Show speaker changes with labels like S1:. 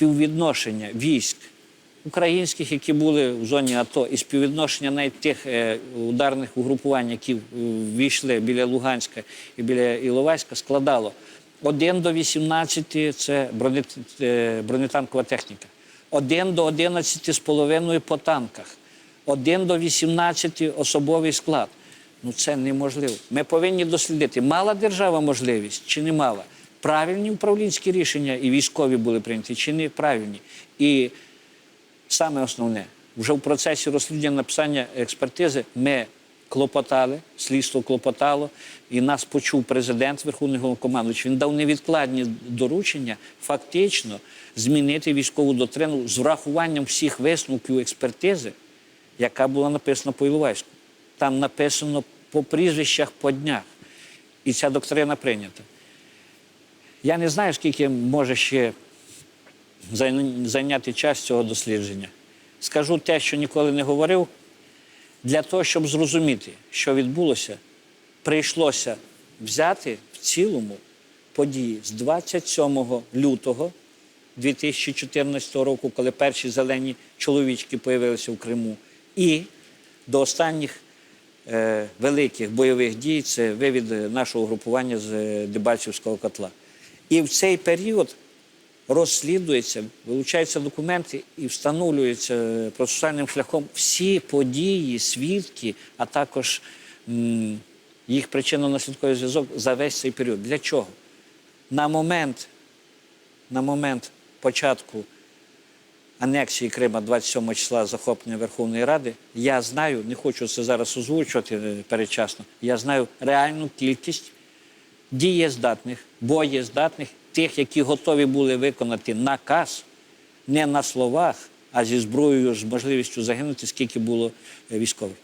S1: співвідношення військ українських, які були в зоні АТО, і співвідношення навіть тих е, ударних угрупувань, які е, війшли біля Луганська і біля Іловайська, складало 1 до 18 це е, бронетанкова техніка, 1 до 11 з половиною по танках, 1 до 18 особовий склад. Ну це неможливо. Ми повинні дослідити, мала держава можливість чи не мала. Правильні управлінські рішення і військові були прийняті, чи не правильні. І саме основне, вже в процесі розслідування написання експертизи ми клопотали, слідство клопотало, і нас почув президент Верховний Головнокомандуючий. Він дав невідкладні доручення фактично змінити військову доктрину з врахуванням всіх висновків експертизи, яка була написана по Іловайську. Там написано по прізвищах по днях. І ця доктрина прийнята. Я не знаю, скільки може ще зайняти час цього дослідження. Скажу те, що ніколи не говорив. Для того, щоб зрозуміти, що відбулося, прийшлося взяти в цілому події з 27 лютого 2014 року, коли перші зелені чоловічки появилися в Криму, і до останніх е, великих бойових дій це вивід е, нашого групування з е, Дебальцівського котла. І в цей період розслідується, вилучаються документи і встановлюються е, процесуальним шляхом всі події, свідки, а також їх причинно-наслідковий зв'язок за весь цей період. Для чого? На момент, на момент початку анексії Крима 27 числа захоплення Верховної Ради, я знаю, не хочу це зараз озвучувати е, передчасно, я знаю реальну кількість дієздатних, боєздатних, тих, які готові були виконати наказ не на словах, а зі зброєю, з можливістю загинути, скільки було е, військових.